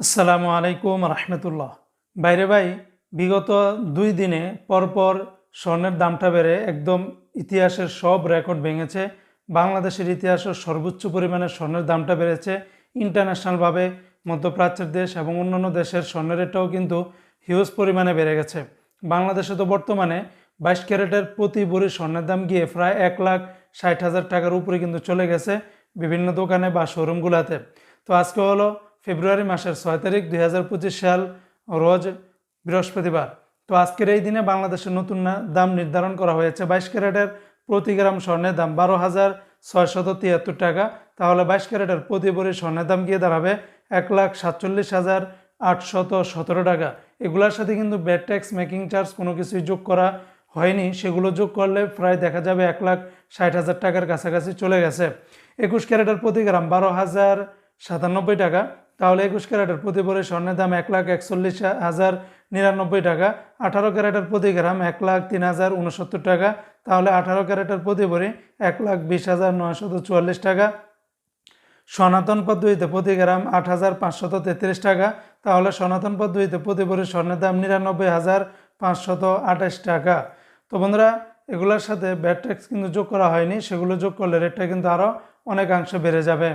আসসালামু আলাইকুম রহমতুল্লাহ। বাইরে ভাই, বিগত দুই দিনে পরপর স্বর্ণের দামটা বেড়ে একদম ইতিহাসের সব রেকর্ড ভেঙেছে। বাংলাদেশের ইতিহাসের সর্বোচ্চ পরিমাণে স্বর্ণের দামটা বেড়েছে। ইন্টারন্যাশনালভাবে মধ্যপ্রাচ্যের দেশ এবং অন্যান্য দেশের স্বর্ণের রেটটাও কিন্তু হিউজ পরিমাণে বেড়ে গেছে। বাংলাদেশে তো বর্তমানে বাইশ ক্যারেটের প্রতি ভরি স্বর্ণের দাম গিয়ে প্রায় এক লাখ ষাট হাজার টাকার উপরে কিন্তু চলে গেছে বিভিন্ন দোকানে বা শোরুমগুলোতে তো আজকে হলো ফেব্রুয়ারি মাসের ছয় তারিখ দুই হাজার পঁচিশ সাল, রোজ বৃহস্পতিবার। তো আজকের এই দিনে বাংলাদেশের নতুন দাম নির্ধারণ করা হয়েছে বাইশ ক্যারেটের প্রতি গ্রাম স্বর্ণের দাম বারো হাজার ছয়শত তিয়াত্তর টাকা। তাহলে বাইশ ক্যারেটের প্রতি ভরি স্বর্ণের দাম গিয়ে দাঁড়াবে এক লাখ সাতচল্লিশ হাজার আটশত সতেরো টাকা। এগুলোর সাথে কিন্তু ব্যাড ট্যাক্স, মেকিং চার্জ কোনো কিছুই যোগ করা হয়নি। সেগুলো যোগ করলে প্রায় দেখা যাবে এক লাখ ষাট হাজার টাকার কাছাকাছি চলে গেছে। একুশ ক্যারেটের প্রতি গ্রাম বারো হাজার সাতানব্বই টাকা। তাহলে একুশ ক্যারেটের প্রতি ভরি স্বর্ণের দাম এক লাখ একচল্লিশ হাজার নিরানব্বই টাকা। আঠারো ক্যারেটের প্রতি গ্রাম এক লাখ তিন হাজার উনসত্তর টাকা। তাহলে আঠারো ক্যারেটের প্রতি ভরি এক লাখ বিশ হাজার নয়শত চুয়াল্লিশ টাকা। সনাতন পদ্ধতিতে প্রতি গ্রাম আট হাজার পাঁচশত তেত্রিশ টাকা। তাহলে সনাতন পদ্ধতিতে প্রতি ভরি স্বর্ণের দাম নিরানব্বই হাজার পাঁচশত আঠাশ টাকা। তো বন্ধুরা, এগুলোর সাথে ব্যাট ট্যাক্স কিন্তু যোগ করা হয়নি। সেগুলো যোগ করলে রেটটা কিন্তু আরও অনেকাংশে বেড়ে যাবে।